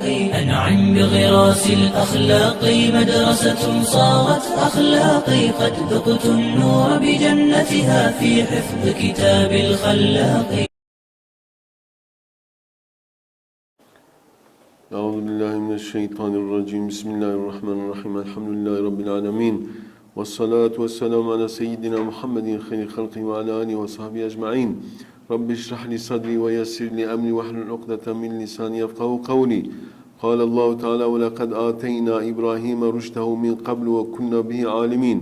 أنعم بغراس الأخلاق مدرسة صارت أخلاقي قد ذقت النور بجنتها في حفظ كتاب الخلاق. أعوذ بالله من الشيطان الرجيم. بسم الله الرحمن الرحيم. الحمد لله رب العالمين. والصلاة والسلام على سيدنا محمد خير خلقه وعلى آله وصحبه أجمعين. رب اشرح لي صدري ويسر لي أمري واحلل عقدة من لساني يفقه قولي قال الله تعالى ولقد آتينا إبراهيم رشده من قبل وكنا به عالمين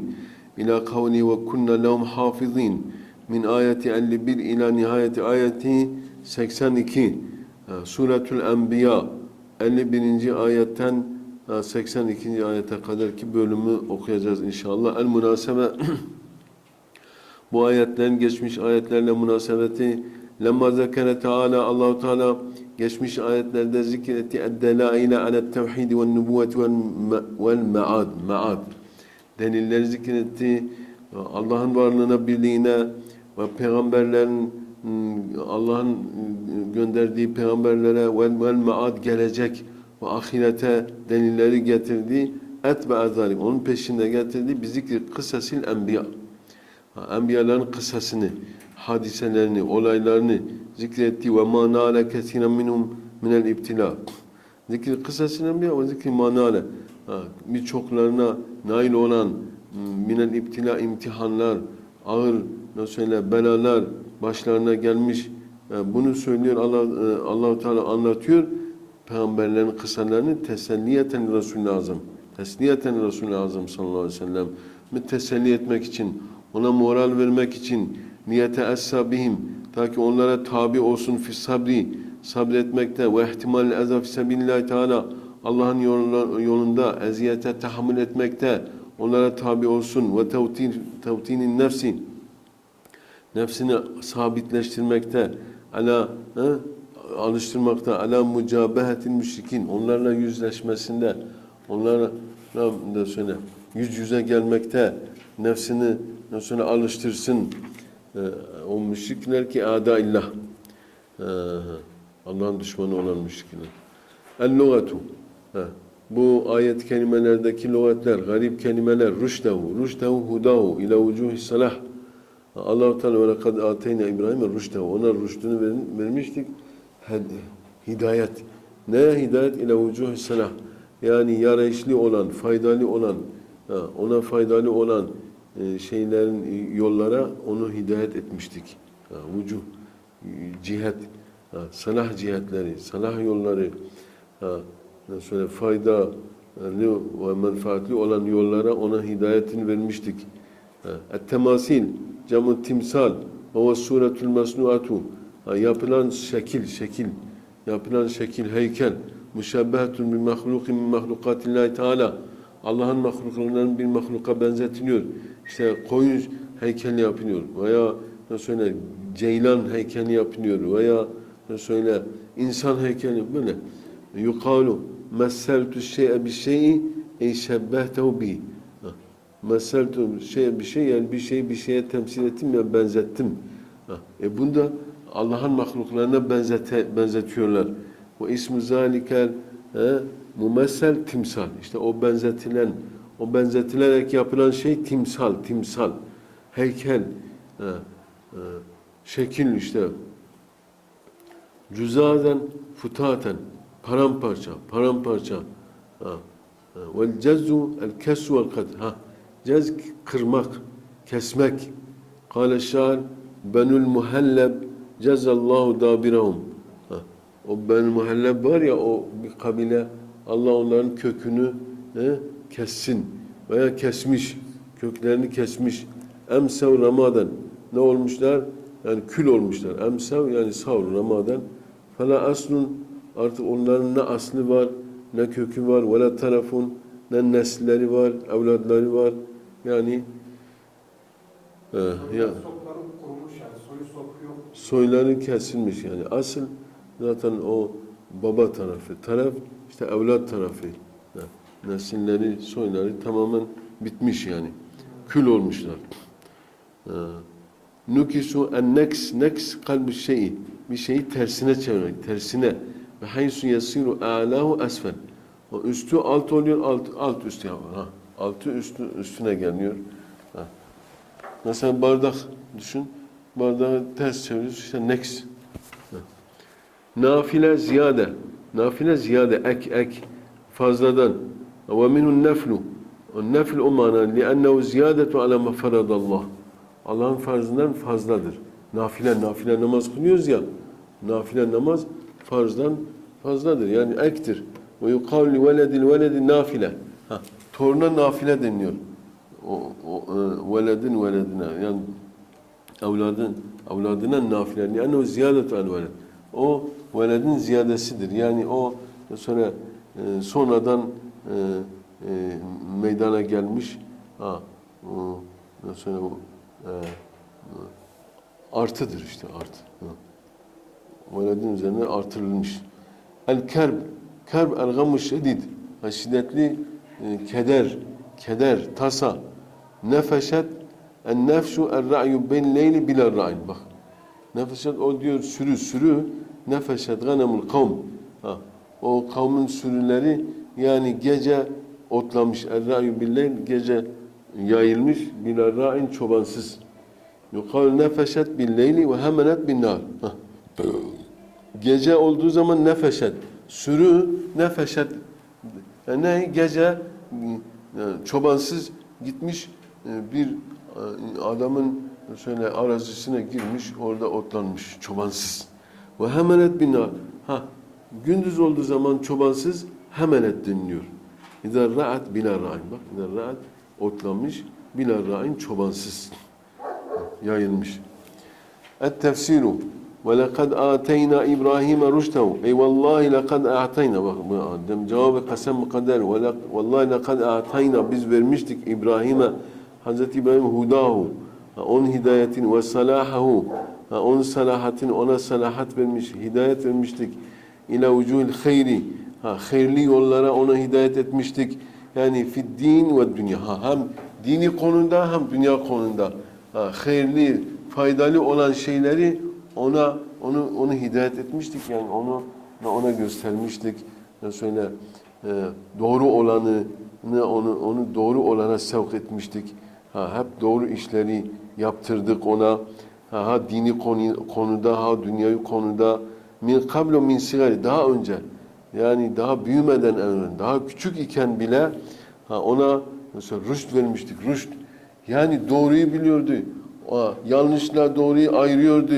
إلى قوله وكنا لهم حافظين من آية 51 إلى نهاية آية 82 Suretül Enbiya 51. ayetten e, 82. ayete kadarki bölümü okuyacağız inşallah. El münasebe bu ayetlerin geçmiş ayetlerle münasebeti lemma zekere Teala Allahu Teala geçmiş ayetlerde zikretti ed-delaile ala tevhid ve nübüvvet vel maad maad delilleri zikretti Allah'ın varlığına birliğine ve peygamberlerin Allah'ın gönderdiği peygamberlere vel vel maad gelecek ve ahirete delilleri getirdi. Et ve azalik onun peşinde getirdi. Bir zikri kısasil enbiya enbiyaların kısasını hadiselerini olaylarını zikretti ve manale kesiren minhum minel ibtila. Zikri kısasıl enbiya ve zikri manale birçoklarına nail olan minel ibtila imtihanlar ağır nasıl söyle belalar başlarına gelmiş. Bunu söylüyor Allah Allahu Teala anlatıyor. Peygamberlerin kısalarını teselliyeten Resulü Azam tesliyeten Resulü Azam sallallahu aleyhi ve sellem teselli etmek için ona moral vermek için niyete essa-bihim ta ki onlara tabi olsun fi sabri sabretmekte ve ihtimal eza fi teala Allah'ın yolunda eziyete tahammül etmekte onlara tabi olsun ve tevtin tevtinin nefsi nefsini sabitleştirmekte ala he, alıştırmakta ala mucabehetin müşrikin onlarla yüzleşmesinde onlarla da söyle yüz yüze gelmekte nefsini nasıl alıştırsın ee, o müşrikler ki ada illah ee, Allah'ın düşmanı olan müşrikler el-lugatu bu ayet kelimelerdeki lügatler, garip kelimeler, rüştehu, rüştehu hudahu ila vucuhi salah. Allah-u Teala ve lekad ateyna İbrahim'e rüştehu. Ona rüştünü vermiştik. Hidayet. Ne hidayet? ila vucuhi salah. Yani yarayışlı olan, faydalı olan, ona faydalı olan e, şeylerin yollara onu hidayet etmiştik. Vucuh, cihet, salah cihetleri, salah yolları, söyle fayda ve menfaatli olan yollara ona hidayetini vermiştik. Et-temasil, camu timsal ve suretul mesnuatu yapılan şekil, şekil, yapılan şekil, heykel, müşebbehetun bi mahlukin min mahlukatillahi teala Allah'ın mahluklarından bir mahluka benzetiliyor. İşte koyun heykeli yapılıyor veya nasıl söyle ceylan heykeli yapılıyor veya nasıl söyle insan heykeli böyle. Yukalu messeltu şey'e bir şeyi ey şebbehtehu bi. Messeltu şey'e bir şey yani bir şeyi bir şeye temsil ettim ya benzettim. E bunda Allah'ın mahluklarına benzete, benzetiyorlar. Ve ismu zalikel mumessel timsal. İşte o benzetilen, o benzetilerek yapılan şey timsal, timsal. Heykel, e, e, şekil işte. Cüzaden, futaten, paramparça, paramparça. Vel cezu el kesu vel kad. Ha, cez kırmak, kesmek. Kale şair benül muhelleb cezallahu dabirahum. O benül muhelleb var ya o bir kabile Allah onların kökünü he, kessin veya kesmiş, köklerini kesmiş. Emsev ramadan ne olmuşlar? Yani kül olmuşlar. Emsev yani savr ramadan. Fela aslun artık onların ne aslı var, ne kökü var, ve la tarafun, ne nesilleri var, evladları var. Yani e, ya, soyları kesilmiş yani. Asıl zaten o baba tarafı. Taraf işte evlat tarafı. Nesilleri, soyları tamamen bitmiş yani. Kül olmuşlar. Nukisu en neks, neks kalbi şeyi. Bir şeyi tersine çevirmek, tersine. Ve haysu yesiru a'lahu esfel. O üstü alt oluyor, alt, alt üstü yapıyor. Ha. Altı üstü, üstüne geliyor. Ha. Mesela bardak düşün. Bardağı ters çeviriyorsun işte next. Ha. Nafile ziyade. Nafile ziyade ek ek fazladan. Ve minun neflu. O mana li'ennehu ziyadetu ala ma faradallah. Allah'ın farzından fazladır. Nafile nafile namaz kılıyoruz ya. Nafile namaz farzdan fazladır. Yani ektir. Ve yukav li veledil veledi nafile. Ha, toruna nafile deniliyor. O, o e, veledin veledine yani evladın evladına nafile. Yani o ziyadetu al veled. O veledin ziyadesidir. Yani o sonra e, sonradan e, e, meydana gelmiş ha o, sonra bu e, artıdır işte artı. Veledin üzerine artırılmış. El kerb, kerb el gamı şedid. Şiddetli e, keder, keder, tasa. Nefeşet, en nefşu er ra'yu ben leyli biler ra'in. Bak. Nefeşet o diyor sürü, sürü. Nefeşet ganemul kavm. Ha. O kavmin sürüleri yani gece otlamış. Er ra'yu billeyl gece yayılmış. Biler ra'in çobansız. Yukal nefeşet billeyli ve hemenet bin nar. Ha. Gece olduğu zaman nefeşet. Sürü nefeşet. Yani ne? Gece yani çobansız gitmiş e, bir e, adamın şöyle arazisine girmiş, orada otlanmış çobansız. Ve hemenet binar. Ha, gündüz olduğu zaman çobansız hemenet deniliyor. İdar ra'at binar ra'in. Bak, idar ra'at otlanmış, binar ra'in çobansız. Yayılmış. Et-tefsiru ve lekad ateyna İbrahim'e rüştehu. Ey vallahi lekad ateyna. Bak bu dem cevabı kasem lek- vallahi lekad ateyna. Biz vermiştik İbrahim'e Hazreti İbrahim hudahu. Onun hidayetini ve salahahu. Ha, Onun salahatini ona salahat vermiş, hidayet vermiştik. İlâ vucuhil hayri. Ha, hayırlı yollara ona hidayet etmiştik. Yani fid din ve dünya. Ha, hem dini konuda hem dünya konuda. Ha, hayırlı, faydalı olan şeyleri ona onu onu hidayet etmiştik yani onu ona göstermiştik. Ya söyle e, doğru olanı onu onu doğru olana sevk etmiştik. Ha, hep doğru işleri yaptırdık ona. Ha, ha dini konu, konuda ha dünyayı konuda min kablo min sigari daha önce yani daha büyümeden evvel daha küçük iken bile ha, ona mesela rüşt vermiştik rüşt yani doğruyu biliyordu. O, yanlışla doğruyu ayırıyordu.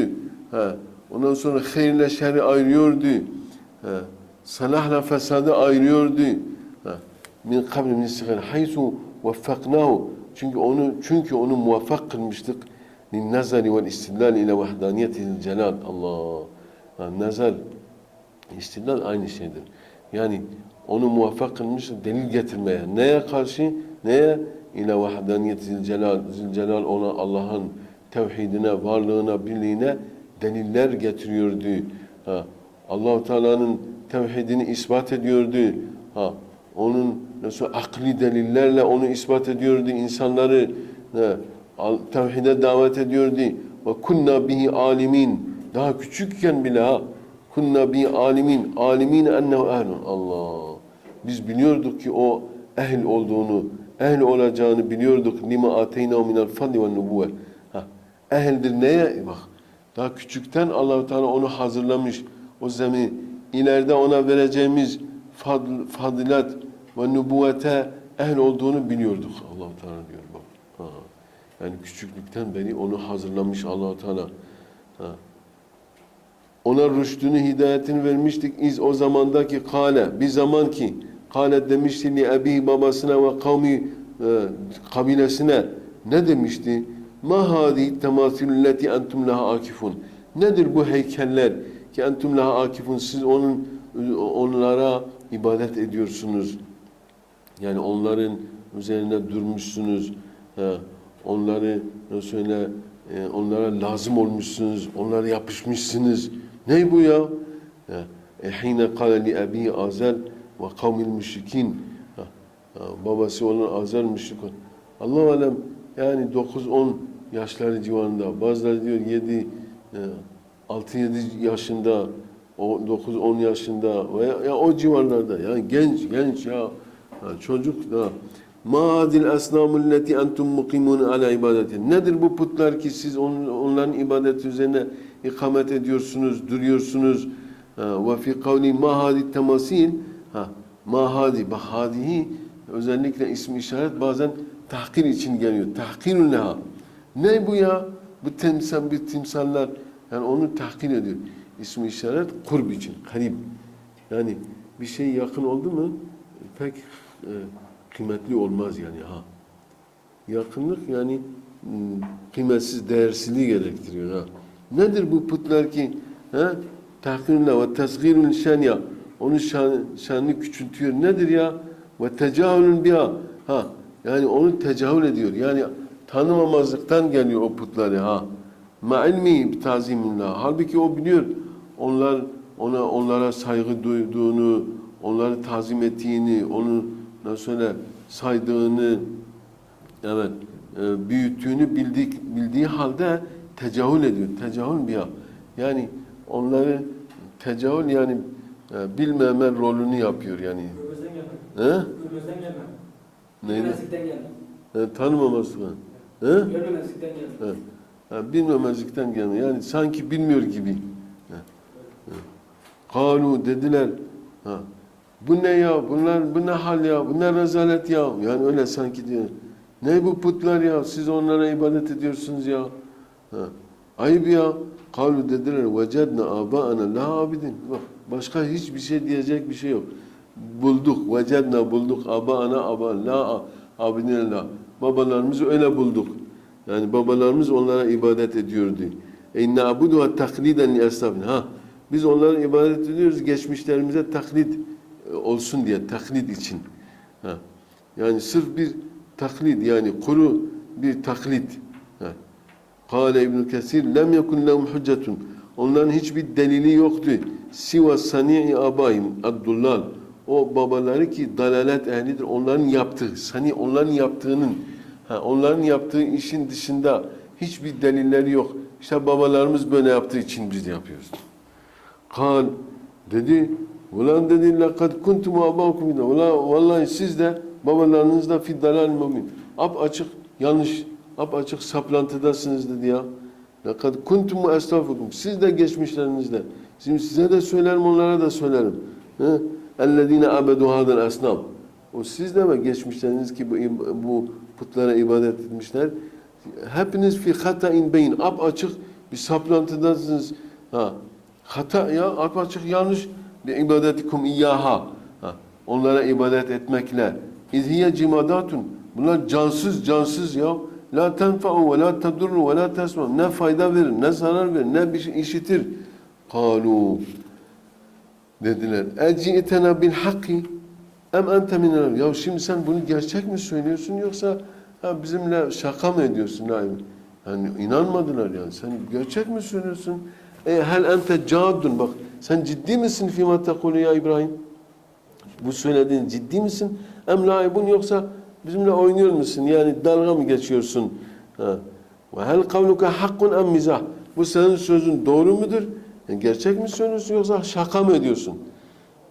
Ha. Ondan sonra hayırla şerri ayırıyordu. Ha. Salahla fesadı ayırıyordu. Ha. Min kabli min sigar haysu veffaknahu. Çünkü onu çünkü onu muvaffak kılmıştık. Lin nazari vel istidlal ile vahdaniyeti'l celal. Allah. Ha, nazar İstidlal aynı şeydir. Yani onu muvaffak kılmış delil getirmeye. Neye karşı? Neye? İle vahdaniyet zilcelal. Zilcelal ona Allah'ın tevhidine, varlığına, birliğine deliller getiriyordu. Ha. Allahu Teala'nın tevhidini ispat ediyordu. Ha. Onun nasıl akli delillerle onu ispat ediyordu. İnsanları al- tevhide davet ediyordu. Ve kunna bihi alimin. Daha küçükken bile ha. Kunna bi alimin, alimin ennehu ehlun. Allah. Biz biliyorduk ki o ehl olduğunu, ehl olacağını biliyorduk. Lima ateyna minel fadli ve nubuvve. Ha. Ehldir neye? Bak. Daha küçükten Allahu Teala onu hazırlamış. O zemin ileride ona vereceğimiz fadl, fadilat ve nübüvvete ehl olduğunu biliyorduk. Allahu Teala diyor bak. Ha. Yani küçüklükten beri onu hazırlamış Allahu Teala. Ha. Ona rüştünü, hidayetini vermiştik. İz o zamandaki kale, bir zaman ki kale demişti li ebi babasına ve kavmi e, kabilesine ne demişti? Ma hadi temasilülleti entum laha akifun. Nedir bu heykeller ki entum laha akifun? Siz onun onlara ibadet ediyorsunuz. Yani onların üzerine durmuşsunuz. Ha, onları söyle e, onlara lazım olmuşsunuz. Onlara yapışmışsınız. Ne bu ya? E, Hine kâle li ebi azel ve kavmil müşrikin. Babası olan Azel müşrik. Allah alem yani 9-10 yaşları civarında. Bazıları diyor 7 6-7 yaşında o 9-10 yaşında veya ya o civarlarda yani genç genç ya, ha, çocuk da Ma'adil asnamul leti entum mukimun ala ibadeti. Nedir bu putlar ki siz on- onların ibadeti üzerine ikamet ediyorsunuz, duruyorsunuz? Ve fi kavli mahadi temasil ha mahadi bahadihi özellikle ismi işaret bazen tahkir için geliyor. Tahkirun leha. Ne bu ya? Bu timsal bir timsaller yani onu tahkir ediyor. İsmi işaret kurb için, karib. Yani bir şey yakın oldu mu pek e, kıymetli olmaz yani ha. Yakınlık yani hmm, kıymetsiz, değersizliği gerektiriyor ha. Nedir bu putlar ki ha? Tahkirunla ve tasgirun şenya onun şan, şanını küçültüyor. Nedir ya? Ve tecahülün biha. Ha. Yani onu tecahül ediyor. Yani tanımamazlıktan geliyor o putları ha. Ma ilmi bi tazimillah. Halbuki o biliyor. Onlar ona onlara saygı duyduğunu, onları tazim ettiğini, onu nasıl söyle saydığını, evet e, büyüttüğünü bildik, bildiği halde tecahül ediyor. Tecahül biha. Yani onları tecahül yani e, bilmeme rolünü yapıyor yani. Görmezden gelmem. He? Görmezden gelmem. Neydi? Görmezlikten gelmem. E, tanımaması var. He? Görmemezlikten gelmem. Ha. Ha, bilmemezlikten geliyor. Yani sanki bilmiyor gibi. Kalu dediler. Ha. Bu ne ya? Bunlar bu ne hal ya? Bu ne rezalet ya? Yani öyle sanki diyor. Ne bu putlar ya? Siz onlara ibadet ediyorsunuz ya. Ha. Ayıp ya. Kalu dediler. Vecedna abaana la abidin. Bak başka hiçbir şey diyecek bir şey yok. Bulduk. Vecedna bulduk. Abaana aba la abidin la. Babalarımızı öyle bulduk. Yani babalarımız onlara ibadet ediyordu. Ey na'budu ve takliden li. Ha biz onlara ibadet ediyoruz geçmişlerimize taklit e, olsun diye taklit için. Ha. Yani sırf bir taklit yani kuru bir taklit. Ha. Kale İbn Kesir lem yekun lehum hüccetun. Onların hiçbir delili yoktu. Siva sani'i abayim abdullal. O babaları ki dalalet ehlidir. Onların yaptığı, sani onların yaptığının Ha, onların yaptığı işin dışında hiçbir delilleri yok. İşte babalarımız böyle yaptığı için biz yapıyoruz. Kal dedi, ulan dedi lekad kuntum abakum. Ulan vallahi siz de babalarınız da fi dalal mümin. Ap açık yanlış, ap açık saplantıdasınız dedi ya. Lekad kuntum estağfukum. Siz de geçmişlerinizde. Şimdi size de söylerim, onlara da söylerim. He? Ellezine abedu hadel asnam. O siz de mi geçmişleriniz ki bu, bu putlara ibadet etmişler. Hepiniz fi hata'in beyin. Ap açık bir saplantıdasınız. Ha. Hata ya ap açık yanlış. Bi ibadetikum iyyaha. Ha. Onlara ibadet etmekle. İzhiye cimadatun. Bunlar cansız cansız ya. La tenfa'u ve la tedurru ve la tesma. Ne fayda verir, ne zarar verir, ne bir şey işitir. Kalu dediler. Eci'tena bil hakki Em ente minel Ya şimdi sen bunu gerçek mi söylüyorsun yoksa ha, bizimle şaka mı ediyorsun? Yani, yani inanmadılar yani. Sen gerçek mi söylüyorsun? E, hel ente caddun. Bak sen ciddi misin fîmâ tekulu ya İbrahim? Bu söylediğin ciddi misin? Em laibun yoksa bizimle oynuyor musun? Yani dalga mı geçiyorsun? Ve hel kavluka hakkun em mizah. Bu senin sözün doğru mudur? Yani gerçek mi söylüyorsun yoksa şaka mı ediyorsun?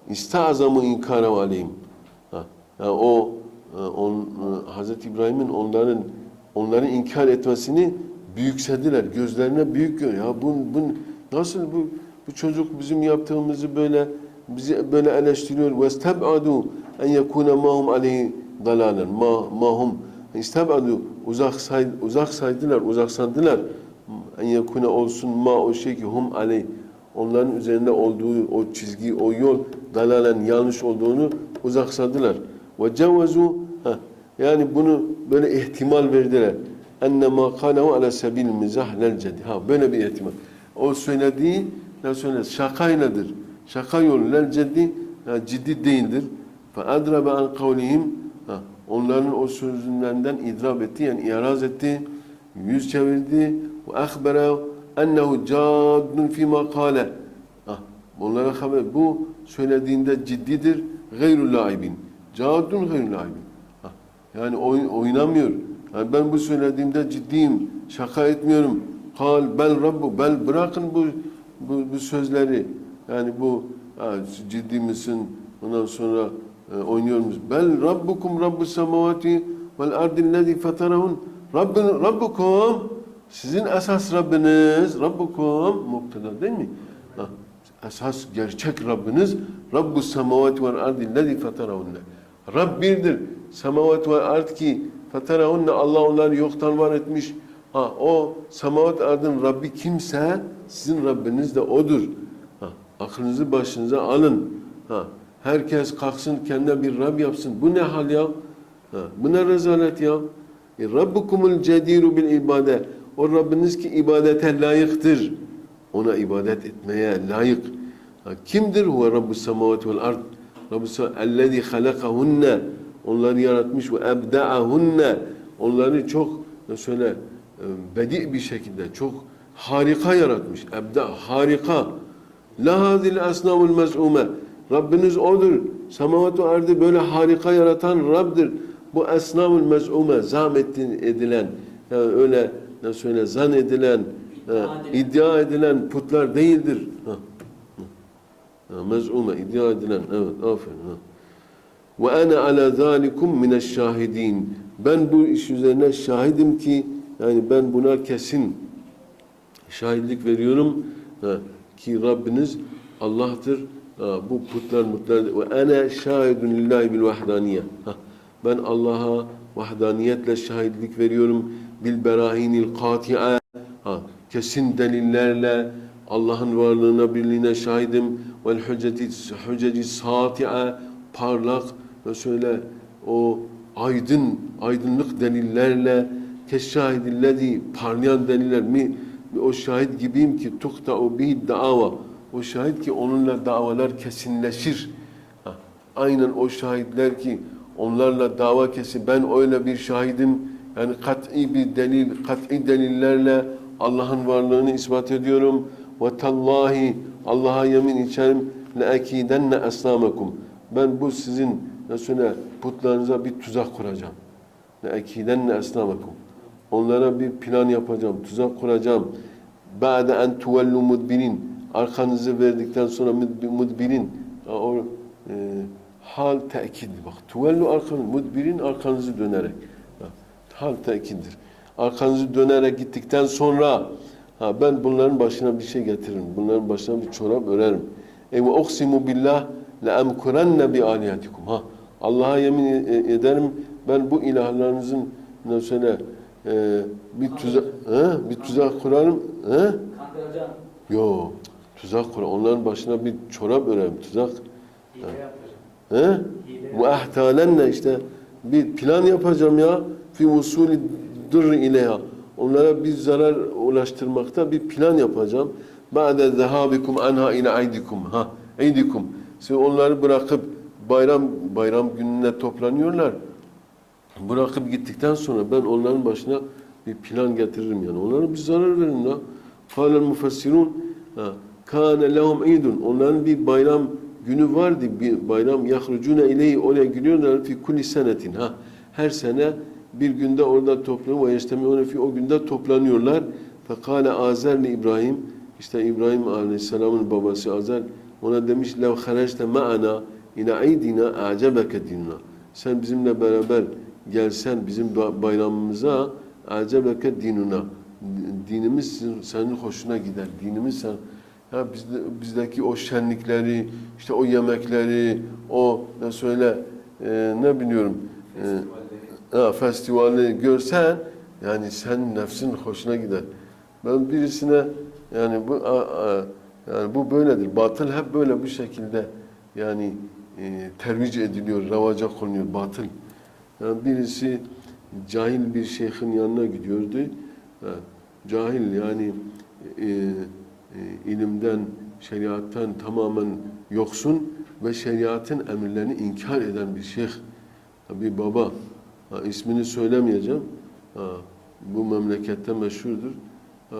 İstazamı inkara aleyhim. Yani o e, on, e, Hazreti İbrahim'in onların onları inkar etmesini büyükseldiler. Gözlerine büyük gör. Ya bu, bu nasıl bu bu çocuk bizim yaptığımızı böyle bizi böyle eleştiriyor. Ve istabadu en yekuna mahum aleyhi dalalen. Ma mahum istabadu uzak say, uzak saydılar, uzak sandılar. En yekuna olsun ma o şey ki hum aleyh onların üzerinde olduğu o çizgi, o yol dalalen yanlış olduğunu uzaksadılar. Ve cevazu yani bunu böyle ihtimal verdiler. Enne ma kalehu ala sebil mizah lel cedi. Ha böyle bir ihtimal. O söylediği ne söyledi? Şakayladır. Şaka yolu lel ceddi ha, ciddi değildir. Fe adrabe an kavlihim onların o sözlerinden idrab etti yani iraz etti. Yüz çevirdi. Ve akhbere ennehu caddun fîmâ kâle. Ah, Bunlara haber. Bu söylediğinde ciddidir. Gayrul laibin. Caddun gayrul laibin. Ah, Yani oy, oynamıyor. Yani ben bu söylediğimde ciddiyim. Şaka etmiyorum. Kal bel rabbu bel bırakın bu bu, bu sözleri. Yani bu ha, ciddi misin? Ondan sonra e, oynuyor musun? Bel rabbukum rabbus semavati vel ardillezî feterahun. Rabbin, rabbukum sizin esas Rabbiniz Rabbukum mubtada değil mi? Ha, esas gerçek Rabbiniz Rabbus semavati vel ardillezî feterahunne. Rab birdir. Semavat ve ard ki feterahunne Allah onları yoktan var etmiş. Ha, o semavat ardın Rabbi kimse sizin Rabbiniz de odur. Ha, aklınızı başınıza alın. Ha, herkes kalksın kendine bir Rab yapsın. Bu ne hal ya? Ha, bu ne rezalet ya? E, Rabbukumul cediru bil ibade. O Rabbiniz ki ibadete layıktır. Ona ibadet etmeye layık. Ha, kimdir? Huve Rabbus semavati vel ard. Rabbus ellezî halakahunne. Onları yaratmış ve ebda'ahunne. Onları çok ne söyle e, bedi bir şekilde çok harika yaratmış. Ebda harika. La hazil asnamul mez'ume. Rabbiniz odur. Semavat ve ardı böyle harika yaratan Rabb'dir. Bu esnamul mez'ume zam edilen yani öyle ne söyle zan edilen e, iddia edilen putlar değildir. Ha. Ha, Mez'ume iddia edilen evet aferin. Ha. Ve ana ala zalikum mineş şahidin. Ben bu iş üzerine şahidim ki yani ben buna kesin şahitlik veriyorum ha, ki Rabbiniz Allah'tır. Bu putlar mutlar ve ana şahidun lillahi bil vahdaniye. Ben Allah'a vahdaniyetle şahitlik veriyorum. Bil berahinil kati'a. Kesin delillerle Allah'ın varlığına, birliğine şahidim. Vel hücceti, hücceci sati'a. Parlak ve söyle o aydın, aydınlık delillerle keşşahidillezi parlayan deliller mi o şahit gibiyim ki tukta o bihi dava o şahit ki onunla davalar kesinleşir. Aynen o şahitler ki onlarla dava kesin. Ben öyle bir şahidim. Yani kat'i bir delil, kat'i delillerle Allah'ın varlığını ispat ediyorum. Ve tallahi Allah'a yemin içerim le ekidenne eslamakum. Ben bu sizin nasıl putlarınıza bir tuzak kuracağım. Le ekidenne eslamakum. Onlara bir plan yapacağım, tuzak kuracağım. Ba'de en tuvellu mudbirin. Arkanızı verdikten sonra mud- mudbirin. O e, hal tekid bak. Tuvellu arkanı, mudbirin arkanızı dönerek. Ha, Hal tekiddir. Arkanızı dönerek gittikten sonra ha, ben bunların başına bir şey getiririm. Bunların başına bir çorap örerim. E ve oksimu billah le emkurenne bi aliyatikum. Ha, Allah'a yemin e- ederim ben bu ilahlarınızın ne söyle e, bir tuzak bir tuzak kurarım. He? Kandıracağım. Yo, tuzak kurar. Onların başına bir çorap örerim. Tuzak. Hile yapacağım. He? İşte bir plan yapacağım ya. Fi usulü dur ileha. Onlara bir zarar ulaştırmakta bir plan yapacağım. Ba'de zehabikum anha ila aydikum. Ha, aydikum. Siz onları bırakıp bayram bayram gününe toplanıyorlar. Bırakıp gittikten sonra ben onların başına bir plan getiririm yani. Onlara bir zarar verin la. Kâlel mufassirun ha, kâne lehum idun. Onların bir bayram günü vardı. Bir bayram yahrucune ileyhi oraya gidiyorlar fi kulli senetin. Ha, her sene bir günde orada toplanıyor ve yestemiune fi o günde toplanıyorlar. Fekâle Azerli İbrahim işte İbrahim Aleyhisselam'ın babası Azer ona demiş lev hareçte ma'ana ila aydina a'cebeke dinna. Sen bizimle beraber gelsen bizim ba- bayramımıza acebeke dinuna dinimiz senin hoşuna gider. Dinimiz sen ya bizde, bizdeki o şenlikleri, işte o yemekleri, o ne söyle e, ne biliyorum e, ha, festivali görsen yani sen nefsin hoşuna gider. Ben birisine yani bu a, a, yani bu böyledir. Batıl hep böyle bu şekilde yani e, tervic ediliyor, ravaca konuyor batıl. Yani birisi cahil bir şeyhin yanına gidiyordu. Ha, cahil yani e, e, ilimden, şeriattan tamamen yoksun ve şeriatın emirlerini inkar eden bir şeyh, bir baba. Ha, ismini söylemeyeceğim. Ha, bu memlekette meşhurdur. Ha,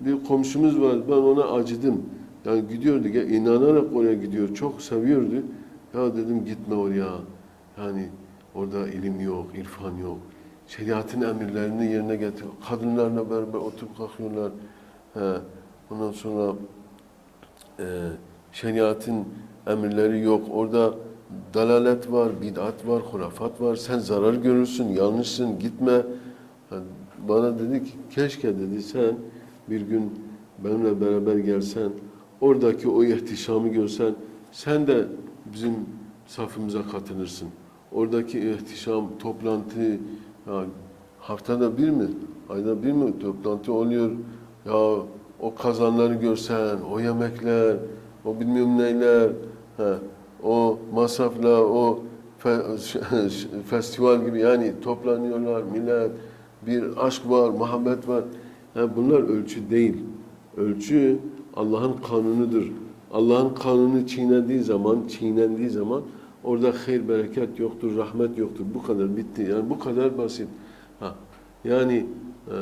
bir komşumuz var, ben ona acıdım. Yani gidiyordu, ya inanarak oraya gidiyor, çok seviyordu. Ya dedim gitme oraya. Yani orada ilim yok, irfan yok. Şeriatın emirlerini yerine getiriyor. Kadınlarla beraber oturup kalkıyorlar. He. Ondan sonra e, Şeriatın emirleri yok. Orada dalalet var, bid'at var, hurafat var. Sen zarar görürsün, yanlışsın, gitme. Ha, Bana dedi ki keşke dedi sen bir gün benimle beraber gelsen, oradaki o ihtişamı görsen, sen de bizim safımıza katılırsın. Oradaki ihtişam, toplantı, ya haftada bir mi, ayda bir mi toplantı oluyor? Ya o kazanları görsen, o yemekler, o bilmiyorum neyler, ha, o masrafla, o fe- festival gibi yani toplanıyorlar millet, bir aşk var, muhabbet var. Ha, bunlar ölçü değil. Ölçü Allah'ın kanunudur. Allah'ın kanunu çiğnediği zaman, çiğnendiği zaman orada hayır, bereket yoktur, rahmet yoktur. Bu kadar bitti. Yani bu kadar basit. Ha, yani e,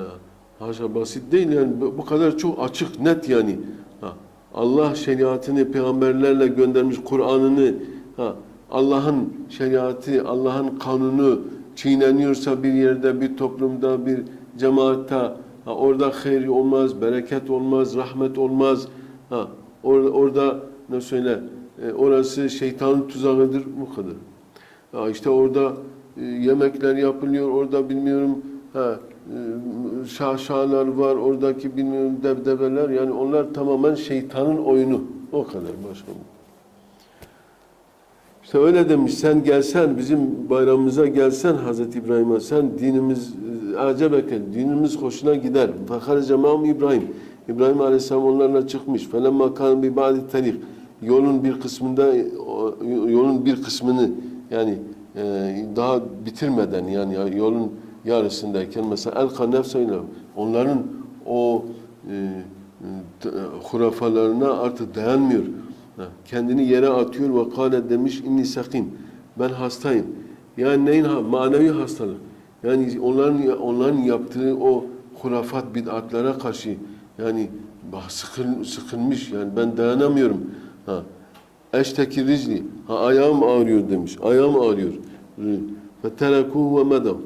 haşa basit değil yani bu kadar çok açık, net yani. Ha, Allah şeriatını peygamberlerle göndermiş Kur'an'ını Allah'ın şeriatı, Allah'ın kanunu çiğneniyorsa bir yerde, bir toplumda, bir cemaatte ha, orada hayır olmaz, bereket olmaz, rahmet olmaz. Ha, orada, orada ne söyle? E, orası şeytanın tuzağıdır bu kadar. Ha, işte orada e, yemekler yapılıyor, orada bilmiyorum ha, e, şaşalar var, oradaki bilmiyorum debdebeler yani onlar tamamen şeytanın oyunu. O kadar başka. İşte öyle demiş sen gelsen bizim bayramımıza gelsen Hazreti İbrahim'e sen dinimiz e, acebeke dinimiz hoşuna gider. Fakar mam İbrahim. İbrahim Aleyhisselam onlarla çıkmış. Felemma kan bi ba'di tarik. Yolun bir kısmında yolun bir kısmını yani e, daha bitirmeden yani yolun yarısındayken mesela elka nefseyle onların o e, e, t- hurafalarına artık dayanmıyor. Kendini yere atıyor ve kâle demiş inni sakim. Ben hastayım. Yani neyin ha? Manevi hastalık. Yani onların onların yaptığı o hurafat bid'atlara karşı yani sıkıl, sıkılmış yani ben dayanamıyorum. Ha. Eşteki ricli. Ha, ayağım ağrıyor demiş. Ayağım ağrıyor. Ve terekuhu ve medav.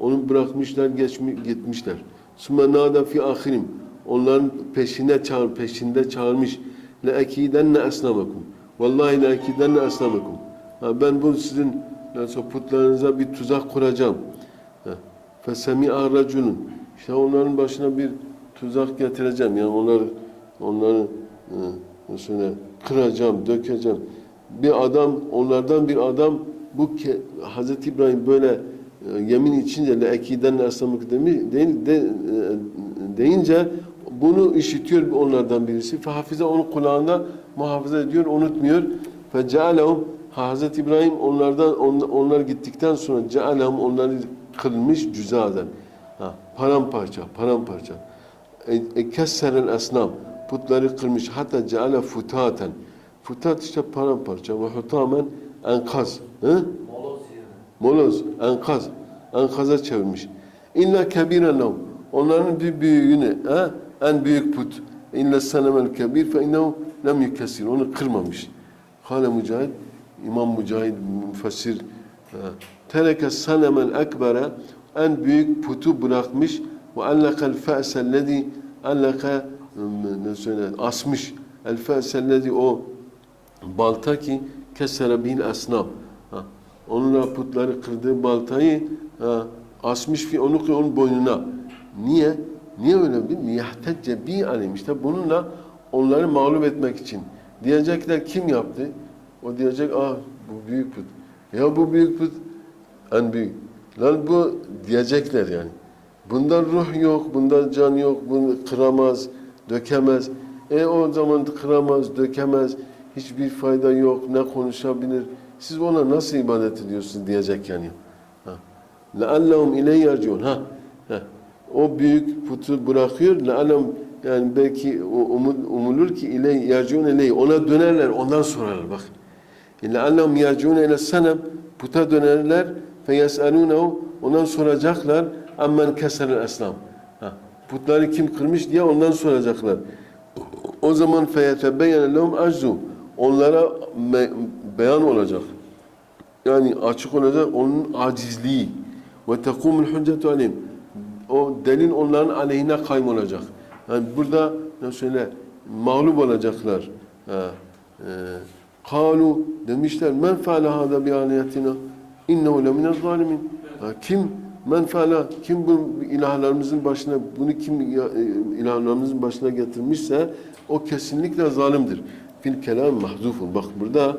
Onu bırakmışlar, geçmi, gitmişler. Sümme nâda fi ahirim. Onların peşine çağır, peşinde çağırmış. Le ekidenne esnamakum. Vallahi le ekidenne esnamakum. Ha, ben bu sizin nasıl putlarınıza bir tuzak kuracağım. Fesemi'a raculun. İşte onların başına bir tuzak getireceğim. Yani onları onları e, kıracağım, dökeceğim. Bir adam, onlardan bir adam bu Hazreti İbrahim böyle yemin içince le ekiden eslamık demi değil de, deyince bunu işitiyor onlardan birisi. Fehafize onu kulağında muhafaza ediyor, unutmuyor. Fe cealehum Hazreti İbrahim onlardan on- onlar gittikten sonra cealehum onları kılmış cüzaden. Ha, paramparça, paramparça. E, e, kesserel esnam putları kırmış hatta ceale futaten. Futat işte paramparça ve hutamen enkaz. Moloz enkaz. Enkaza çevirmiş. İlla kebiren lahum. Onların bir büyüğünü, ha? en büyük put. İlla senemel kebir fe innehu lem yukessir. Onu kırmamış. Hale Mücahit, İmam Mücahit, müfessir. Tereke senemel ekbere en büyük putu bırakmış ve allakel fe'sellezi allaka ne söyle asmış. El fe'sellezi o balta ki kesere bil esnam. Onunla putları kırdığı baltayı ha, asmış ki onu ki onun boynuna. Niye? Niye öyle bir? Niyahtecce bi alim. İşte bununla onları mağlup etmek için. Diyecekler kim yaptı? O diyecek ah bu büyük put. Ya bu büyük put en büyük. Lan bu diyecekler yani. Bunda ruh yok, bunda can yok, bunu kıramaz, dökemez. E o zaman kıramaz, dökemez, hiçbir fayda yok, ne konuşabilir. Siz ona nasıl ibadet ediyorsunuz diyecek yani. Ha. لَاَلَّهُمْ اِلَيْ يَرْجُونَ Ha. Ha. O büyük putu bırakıyor. لَاَلَّهُمْ yani belki o umul, umulur ki ile yerciun iley ona dönerler ondan sorarlar bak. لَاَلَّهُمْ يَرْجُونَ اِلَى السَّنَمْ puta dönerler فَيَسْأَلُونَهُ ondan soracaklar ammen keser eslam. Ha, Putları kim kırmış diye ondan soracaklar. O zaman فَيَتَبَيَّنَ لَهُمْ aczu Onlara beyan olacak. Yani açık olacak onun acizliği. Ve tekumul hüccetu aleyhim. O delil onların aleyhine kaym olacak. Yani burada ne söyle mağlup olacaklar. Ha. kalu demişler men feale hâda bi âliyetina innehu lemine zalimin. Kim men feale kim bu ilahlarımızın başına bunu kim e, ilahlarımızın başına getirmişse o kesinlikle zalimdir. Fil kelam mahzufun. Bak burada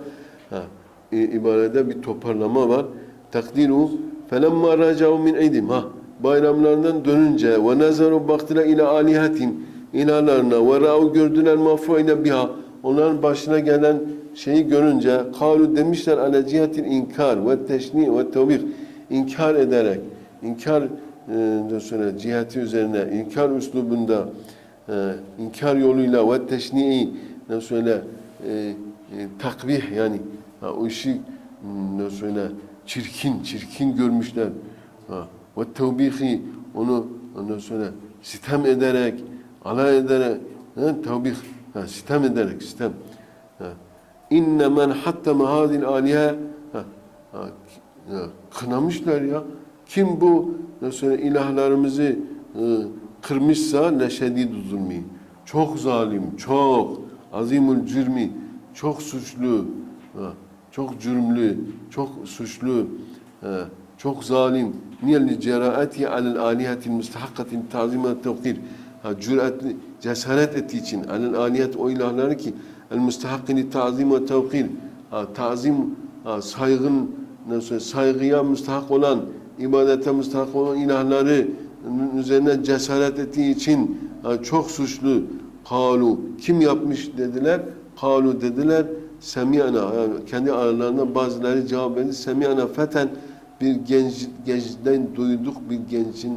ha, e, ibarede bir toparlama var. Takdiru felemma racau min eydim. Ha bayramlarından dönünce ve nazaru baktılar ila alihatin ilahlarına ve ra'u gördüler mafruine biha onların başına gelen şeyi görünce kalu demişler ale inkar ve teşni ve tevbih inkar ederek inkar e, söyle ciheti üzerine inkar üslubunda e, inkar yoluyla ve teşni'i ne söyle e, e, takbih yani ha, o işi ne söyle çirkin çirkin görmüşler. Ve tevbihi onu ne söyle sitem ederek alay ederek ha, tevbih ha, sitem ederek sitem. Ha. inne men hattama hadil alihe kınamışlar ya. Kim bu mesela ilahlarımızı e, kırmışsa leşedid zulmi çok zalim çok azimul cürmi çok suçlu çok cürmlü çok suçlu çok zalim. Niye li ceraati alel alihatil müstehakkatil tazim ve tevkir. Cüretli cesaret ettiği için alel alihat o ilahları ki el müstehakkini tazim ve tevkir. Tazim saygın nasıl saygıya müstahak olan ibadete müstahak olan ilahları üzerine cesaret ettiği için çok suçlu kalu kim yapmış dediler? Kalu dediler semiyana yani kendi aralarında bazıları cevap verdi. Semiyana feten bir genç gençten duyduk bir gençin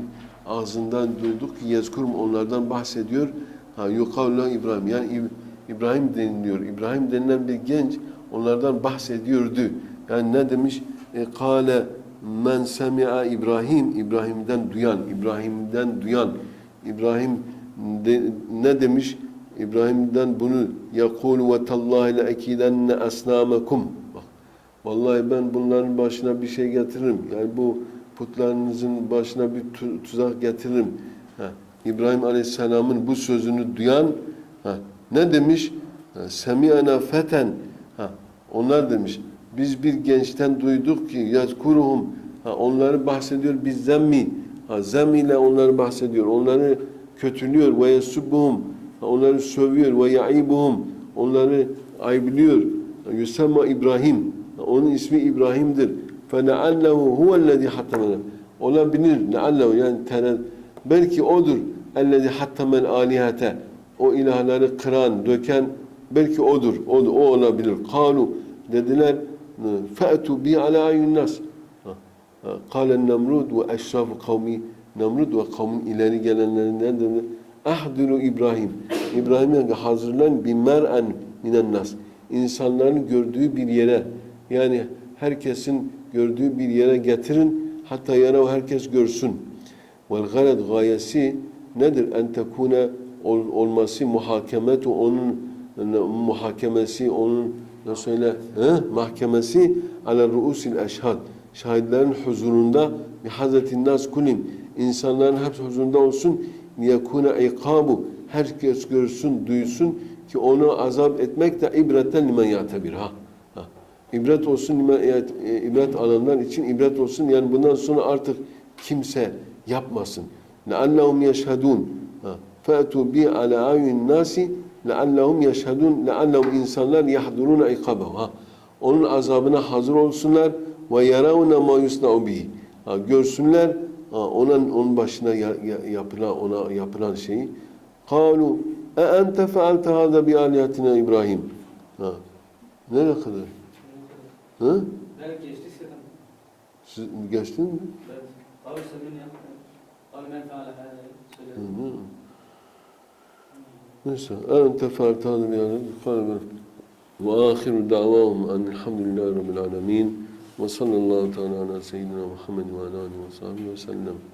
ağzından duyduk ki yezkurum onlardan bahsediyor. Ha yukavla İbrahim. Yani İb- İbrahim deniliyor. İbrahim denilen bir genç onlardan bahsediyordu. Yani ne demiş? E, kale men semi'a İbrahim. İbrahim'den duyan İbrahim'den duyan. İbrahim de- ne demiş İbrahim'den bunu yakulu ve tallahi le ekidenne asnamakum bak vallahi ben bunların başına bir şey getiririm yani bu putlarınızın başına bir tu- tuzak getiririm ha. İbrahim Aleyhisselam'ın bu sözünü duyan ha. ne demiş Ha, semi'ana feten ha. onlar demiş biz bir gençten duyduk ki yazkuruhum ha, onları bahsediyor biz zemmi ha, zem ile onları bahsediyor onları kötülüyor ve yesubbuhum ha, onları sövüyor ve yaibuhum onları ayıplıyor Ha, yusamma İbrahim ha, onun ismi İbrahim'dir فَلَعَلَّهُ هُوَ الَّذ۪ي حَتَّمَنَا olabilir leallehu yani tene, belki odur ellezî hattamel alihate o ilahları kıran, döken belki odur. O, o olabilir. Kalu dediler fe'tu bi ala ayyun nas. Kâlen Nemrud ve eşrafu Nemrud ve kavmin ileri gelenlerinden dedi. Ahdiru İbrahim. İbrahim'e hazırlan bir mer'en minen nas. İnsanların gördüğü bir yere yani herkesin gördüğü bir yere getirin hatta yarav herkes görsün. Vel gared gayesi nedir? En tekune ol- olması muhakemetu onun muhakemesi onun nasıl söyle he? mahkemesi ala ruusil eşhad şahitlerin huzurunda bi hazetin nas kulim insanların hepsi huzurunda olsun liyekune ikabu herkes görsün duysun ki onu azap etmek de ibretten limen yatebir ha. ha. İbret olsun limen e, ibret alanlar için ibret olsun yani bundan sonra artık kimse yapmasın. لَعَلَّهُمْ يَشْهَدُونَ فَأْتُوا بِي عَلَى عَيُّنِ النَّاسِ لَعَلَّهُمْ يَشْهَدُونَ لَعَلَّهُمْ insanlar يَحْضُرُونَ اِقَابَهُ ha. Onun azabına hazır olsunlar ve يَرَوْنَ مَا يُسْنَعُ بِهِ ha, Görsünler ha, onun onun başına ya, ya, yapılan ona yapılan şeyi kalu e ente faalte hada bi aliyatina İbrahim. Ha. Nereye kadar? Ha? Ben geçti. Siz geçtin mi? Evet. Abi senin ya. Abi ben faale hada söyledim. Ente faalte hada bi aliyatina İbrahim. Ve ahiru davahum enilhamdülillahi rabbil alemin. Ve sallallahu teala ala seyyidina Muhammed ve ala alihi ve ve sellem.